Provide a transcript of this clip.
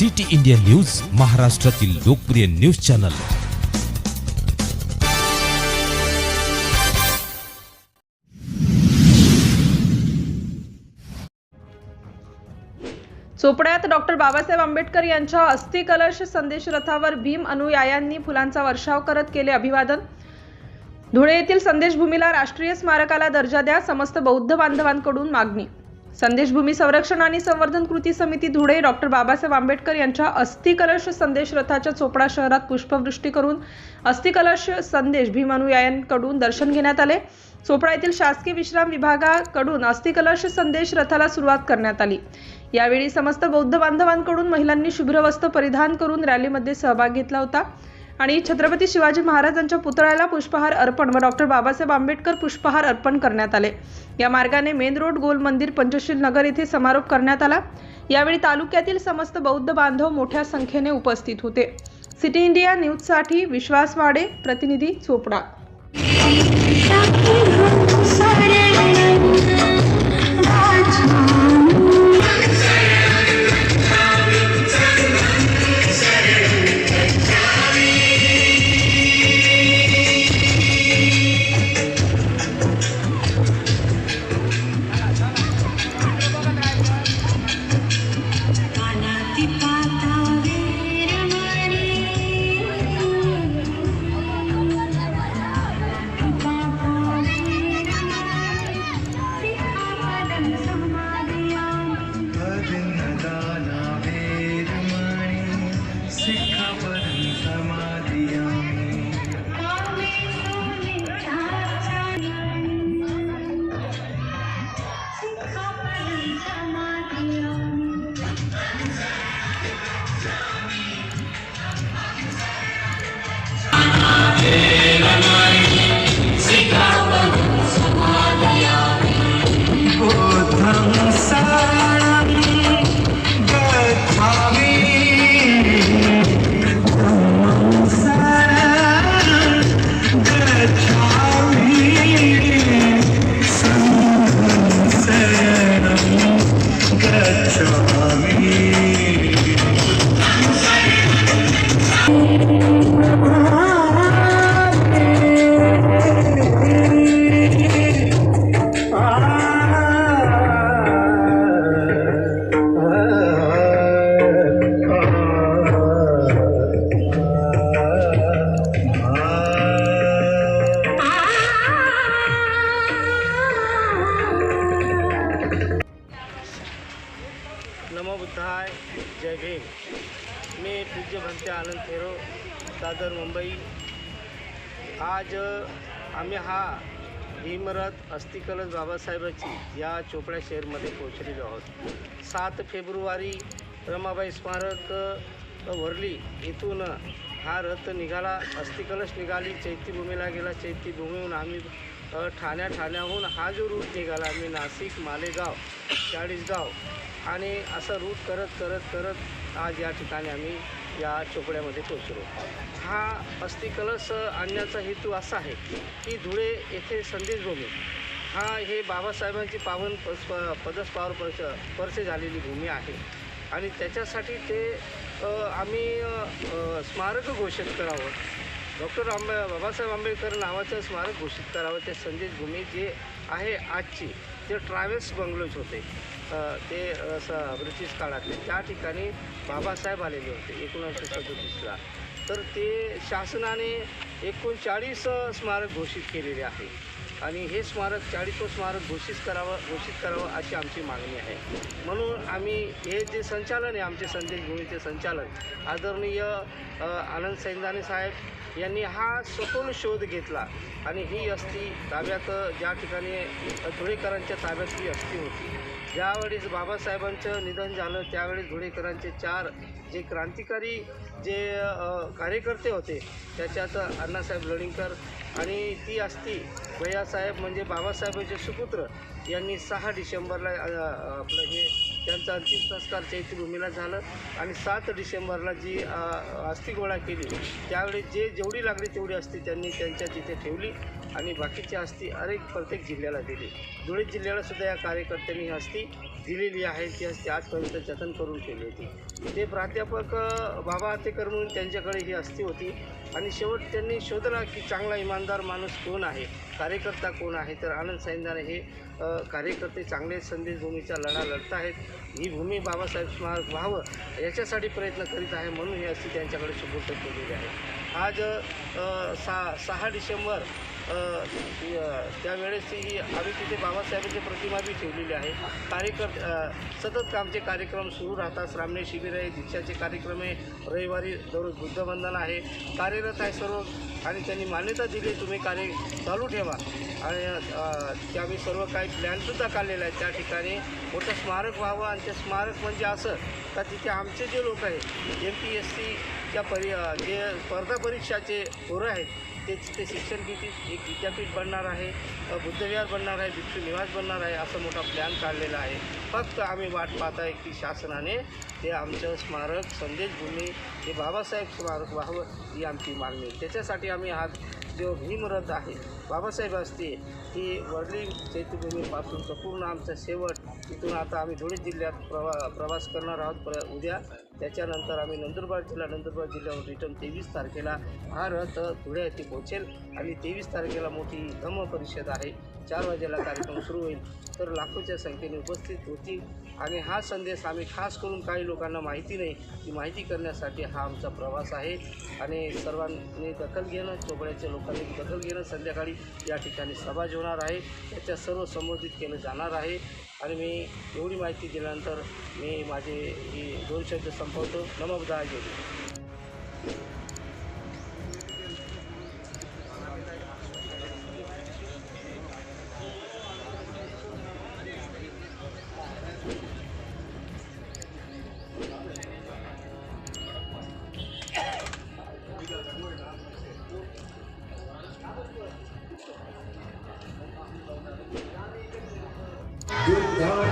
City India news महाराष्ट्रातील लोकप्रिय news channel. चोपड्यात डॉक्टर बाबासाहेब आंबेडकर यांच्या अस्थिकलश संदेश रथावर भीम अनुयायांनी फुलांचा वर्षाव करत केले अभिवादन. धुळे येथील संदेशभूमीला राष्ट्रीय स्मारकाला दर्जा द्या समस्त बौद्ध बांधवांकडून मागणी. संदेशभूमी संरक्षण आणि संवर्धन कृती समिती धुळे डॉक्टर बाबासाहेब आंबेडकर यांच्या अस्थिकलश संदेश रथाच्या चोपडा शहरात पुष्पवृष्टी करून अस्थिकलश संदेश भीम अनुयायांकडून दर्शन घेण्यात आले. चोपडा येथील शासकीय विश्राम विभागाकडून अस्थिकलश संदेश रथाला सुरुवात करण्यात आली. यावेळी समस्त बौद्ध बांधवांकडून महिलांनी शुभ्र वस्त्र परिधान करून रॅलीमध्ये सहभाग घेतला होता. आणि छत्रपती शिवाजी महाराजांच्या पुतळ्याला पुष्पहार अर्पण व डॉक्टर बाबासाहेब आंबेडकर पुष्पहार अर्पण करण्यात आले. या मार्गाने मेन रोड गोल मंदिर पंचशील नगर येथे समारोप करण्यात आला. यावेळी तालुक्यातील समस्त बौद्ध बांधव मोठ्या संख्येने उपस्थित होते. सिटी इंडिया न्यूजसाठी विश्वास वाडे प्रतिनिधी चोपडा. बुद्धं आज आम्ही हा भीमरथ अस्थिकलश बाबासाहेबाची या चोपड्या शहरमध्ये पोहोचलेलो आहोत. सात फेब्रुवारी रमाबाई स्मारक वरली इथून हा रथ निघाला. अस्थिकलश निघाली चैत्यभूमीला गेला. चैत्यभूमीहून आम्ही ठाण्या ठाण्याहून हा जो रूट निघाला आम्ही नाशिक मालेगाव चाळीसगाव आणि असं रूट करत करत करत आज या ठिकाणी आम्ही या चोपड्यामध्ये पोचलो हा अस्थिकलश आणण्याचा हेतू असा आहे की धुळे येथे संदेशभूमी हा हे बाबासाहेबांची पावन प पदस्पावर पर्स स्पर्श झालेली भूमी आहे. आणि त्याच्यासाठी ते आम्ही स्मारक घोषित करावं. डॉक्टर आंबे बाबासाहेब आंबेडकर नावाचं स्मारक घोषित करावं. ते संदेशभूमी जे आहे आजची ते ट्रॅव्हल्स बंगलोज होते. ते असं ब्रिटिश काळातले. त्या ठिकाणी बाबासाहेब आलेले होते एकोणीसशे सदतीसला. तर ते शासनाने एकोणचाळीस स्मारक घोषित केलेले आहे. आणि हे स्मारक चाळीसो स्मारक घोषित करावं घोषित करावं अशी आमची मागणी आहे. म्हणून आम्ही हे जे संचालन आहे आमचे संदेश भूमीचे संचालन आदरणीय आनंद सैंदाने साहेब यांनी हा स्वतःहून शोध घेतला. आणि ही अस्थी ताब्यात ज्या ठिकाणी धुळेकरांच्या ताब्यात ही अस्थी होती. ज्यावेळेस बाबासाहेबांचं निधन झालं त्यावेळेस धुळेकरांचे चार जे क्रांतिकारी जे कार्यकर्ते होते त्याच्यात अण्णासाहेब लढिंकर आणि ती असती भैयासाहेब म्हणजे बाबासाहेबांचे सुपुत्र. यांनी सहा डिसेंबरला आपलं हे त्यांचा अंतिम संस्कार चैत्यभूमीला झालं. आणि सात डिसेंबरला जी अ, अस्थि गोळा केली त्यावेळी जे जेवढी लागली तेवढी अस्थि त्यांनी त्यांच्या तिथे ठेवली. आणि बाकीची अस्थि अनेक प्रत्येक जिल्ह्याला दिली. धुळे जिल्ह्याला सुद्धा या कार्यकर्त्यांनी ही अस्थि दिलेली आहे की ती आजपर्यंत जतन करून ठेवली होती. ते प्राध्यापक बाबा आतेकर म्हणून त्यांच्याकडे ही अस्थी होती. आणि शेवट त्यांनी शोधला की चांगला इमानदार माणूस कोण आहे? कार्यकर्ता कोण आहे? तर आनंद साईंदाने हे कार्यकर्ते चांगले संदेश भूमीचा लढा लढत आहेत. ही भूमी बाबासाहेब स्मारक व्हावं याच्यासाठी प्रयत्न करीत आहे म्हणून ही अस्थी त्यांच्याकडे सुपूर्द केलेली आहे. आज सा सहा डिसेंबर त्यावेळेस ही आम्ही तिथे बाबासाहेबांची प्रतिमा बी ठेवलेली आहे कार्यकर सतत आमचे कार्यक्रम सुरू राहतात. श्रामणे शिबिर आहे दीक्षाचे कार्यक्रम आहे. रविवारी दररोज बुद्धवंदन आहे. कार्यरत आहे सर्व आणि त्यांनी मान्यता दिली तुम्ही कार्य चालू ठेवा. आणि अ, आम्ही सर्व काही प्लॅनसुद्धा काढलेला आहे त्या ठिकाणी मोठं स्मारक व्हावं आणि ते स्मारक म्हणजे असं का तिथे आमचे जे लोक आहेत एम पी एस सीच्या परी जे स्पर्धा परीक्षाचे पोरं आहेत ते तिथे शिक्षण घेतील. एक विद्यापीठ बनणार आहे बुद्धविहार बनणार आहे भिक्षू निवास बनणार आहे असं मोठा प्लॅन काढलेला आहे. फक्त आम्ही वाट पाहत आहे की शासनाने ते आमचं स्मारक संदेशभूमी हे बाबासाहेब स्मारक व्हावं ही आमची मागणी आहे. त्याच्यासाठी आम्ही आज जो भीमरथ आहे बाबासाहेब असते ही वडली चैत्यभूमीपासूनचं संपूर्ण आमचं शेवट तिथून आता आम्ही धुळे जिल्ह्यात प्रवा प्रवास करणार आहोत. प्र उद्या त्याच्यानंतर आम्ही नंदुरबार जिल्हा नंदुरबार जिल्ह्यावर रिटर्न तेवीस तारखेला हा रथ धुळे येथे पोहोचेल. आणि तेवीस तारखेला मोठी धम्म परिषद आहे. चार वाजेला कार्यक्रम सुरू होईल. तर लाखोच्या संख्येने उपस्थित होतील. आणि हा संदेश आम्ही खास करून काही लोकांना माहिती नाही. ती माहिती करण्यासाठी हा आमचा प्रवास आहे. आणि सर्वांनी दखल घेणं चोपड्याच्या लोकांनी दखल घेणं संध्याकाळी या ठिकाणी सभा होणार आहे. त्याच्या सर्व संबोधित केलं जाणार आहे. आणि मी एवढी माहिती दिल्यानंतर मी माझे ही दोन शब्द संपवतो. नमोबुद्धाय गेली Good night.